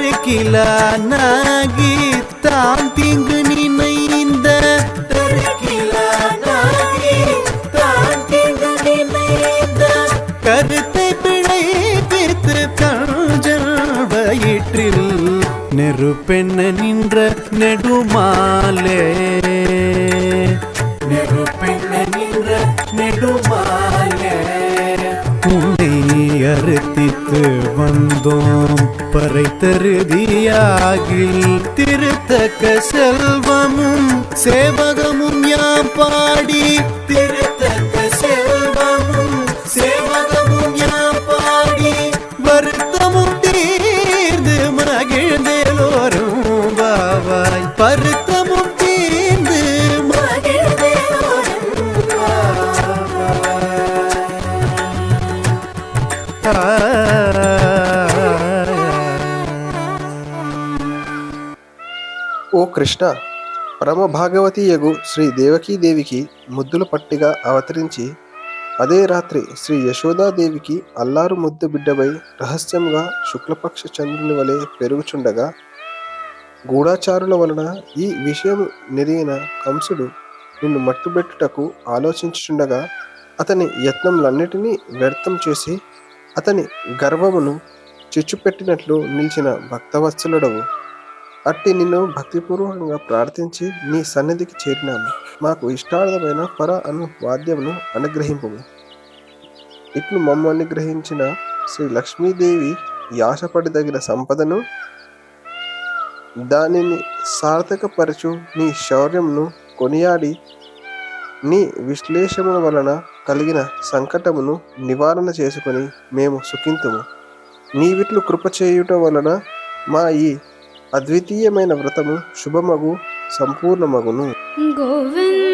ತರಕಿಲ ನಾಗಿ ತಾನ್ ತಿಂಗು ನಿನ್ನೆಯಿಂದ. ತರಕಿಲ ನಾಗಿ ತಾನ್ ತಿಂಗು ನಿನ್ನೆಯಿಂದ. கருத்தை பிழை தீர்த்து தஞ்சல் நெருப்பெண்ண நின்ற நெடுமாலே நெருப்பெண்ண நின்ற நெடுமாலே கருத்தித்து வந்தோம். பறைத்தருதியாகில் திருத்தக்க செல்வமும் சேவகமும் யாப்பார் ఓ కృష్ణ పరమ భాగవతి యగు శ్రీ దేవకీదేవికి ముద్దుల పట్టిగా అవతరించి అదే రాత్రి శ్రీ యశోదాదేవికి అల్లారు ముద్దు బిడ్డపై రహస్యంగా శుక్లపక్ష చంద్రుని వలె పెరుగుచుండగా గూఢాచారుల వలన ఈ విషయం నెరిగిన కంసుడు నిన్ను మట్టుబెట్టుటకు ఆలోచించుచుండగా అతని యత్నములన్నిటినీ వ్యర్థం చేసి అతని గర్వమును చిచ్చుపెట్టినట్లు నిలిచిన భక్తవత్సలుడవు. అట్టి నిన్ను భక్తిపూర్వకంగా ప్రార్థించి నీ సన్నిధికి చేరినాము. మాకు ఇష్టార్థమైన పర అను వాద్యమును అనుగ్రహింపు ఇట్లు మమ్మల్ని అనుగ్రహించిన శ్రీ లక్ష్మీదేవి యాశపడదగిన సంపదను దానిని సార్థకపరచు నీ శౌర్యమును కొనియాడి నీ విశ్లేషముల వలన కలిగిన సంకటమును నివారణ చేసుకొని మేము సుఖింతుము. నీవిట్లు కృప చేయుట వలన మా ఈ అద్వితీయమైన వ్రతము శుభమగు సంపూర్ణమగును. గోవింద